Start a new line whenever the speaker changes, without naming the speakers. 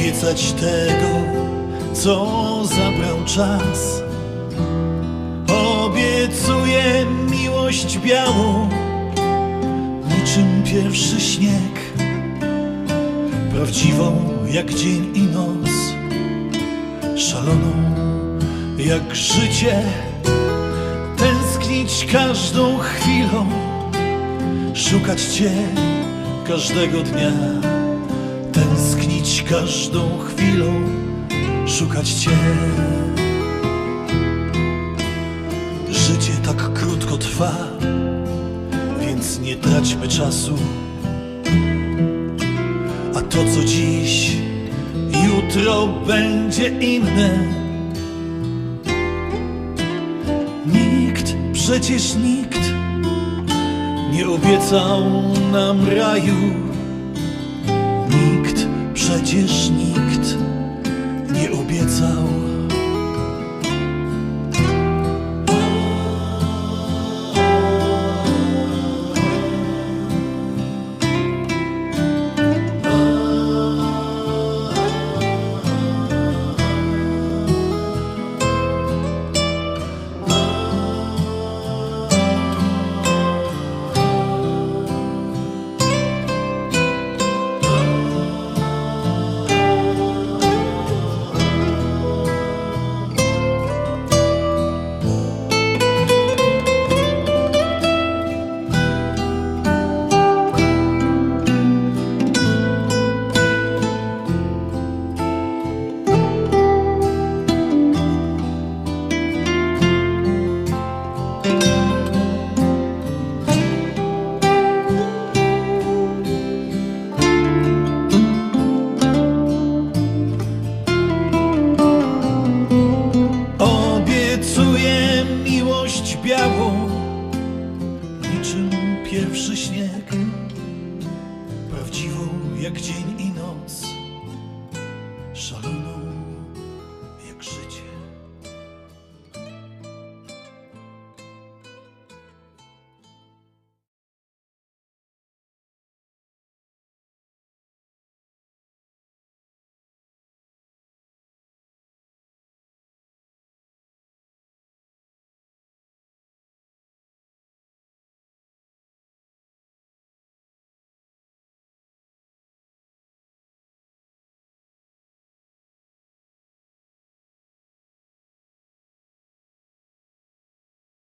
obiecać tego, co zabrał czas. Obiecuję miłość białą, niczym pierwszy śnieg, prawdziwą jak dzień i noc, szaloną jak życie, tęsknić każdą chwilą, szukać Cię każdego dnia, tęsknić każdą chwilą, szukać Cię. Życie tak krótko trwa, więc nie traćmy czasu. A to, co dziś, jutro będzie inne. Nikt, przecież nikt nie obiecał nam raju. Nikt, przecież nikt niczym pierwszy śnieg, prawdziwą jak dzień i noc,